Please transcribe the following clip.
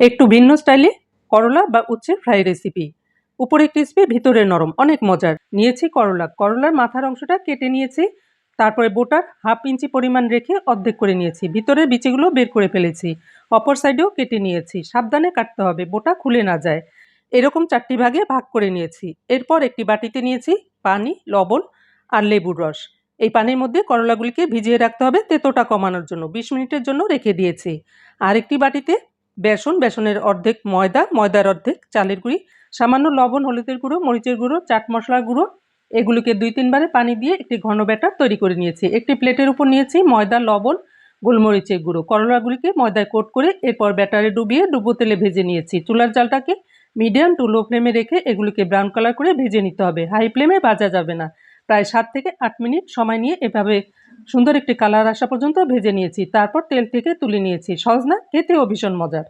একটু ভিন্ন স্টাইলে করলা বা উচ্ছের ফ্রাই রেসিপি উপরে ক্রিসপি ভিতরে নরম, অনেক মজার। নিয়েছি করলা। করলার মাথার অংশটা কেটে নিয়েছি, তারপরে বোটার হাফ ইঞ্চি পরিমাণ রেখে অর্ধেক করে নিয়েছি। ভিতরের বিচিগুলো বের করে ফেলেছি, অপর সাইডেও কেটে নিয়েছি। সাবধানে কাটতে হবে, বোটা খুলে না যায়। এরকম চারটি ভাগে ভাগ করে নিয়েছি। এরপর একটি বাটিতে নিয়েছি পানি, লবণ আর লেবুর রস। এই পানির মধ্যে করলাগুলিকে ভিজিয়ে রাখতে হবে তেতোটা কমানোর জন্য। বিশ মিনিটের জন্য রেখে দিয়েছি। আর একটি বাটিতে বেসন, বেসনের অর্ধেক ময়দা, ময়দার অর্ধেক চালের গুঁড়ি, সামান্য লবণ, হলুদের গুঁড়ো, মরিচের গুঁড়ো, চাট মশলার গুঁড়ো। এগুলিকে দুই তিনবারে পানি দিয়ে একটি ঘন ব্যাটার তৈরি করে নিয়েছি। একটি প্লেটের উপর নিয়েছি ময়দা, লবণ, গোলমরিচের গুঁড়ো। করলাগুলিকে ময়দায় কোট করে এরপর ব্যাটারে ডুবিয়ে ডুবো তেলে ভেজে নিয়েছি। চুলার জালটাকে মিডিয়াম টু লো ফ্লেমে রেখে এগুলিকে ব্রাউন কালার করে ভেজে নিতে হবে। হাই ফ্লেমে ভাজা যাবে না। প্রায় সাত থেকে আট মিনিট সময় নিয়ে এভাবে সুন্দর একটি কালার আসা পর্যন্ত ভেজে নিয়েছি। তারপর তেল থেকে তুলে নিয়েছি। সহজ না খেতেও ভীষণ মজার।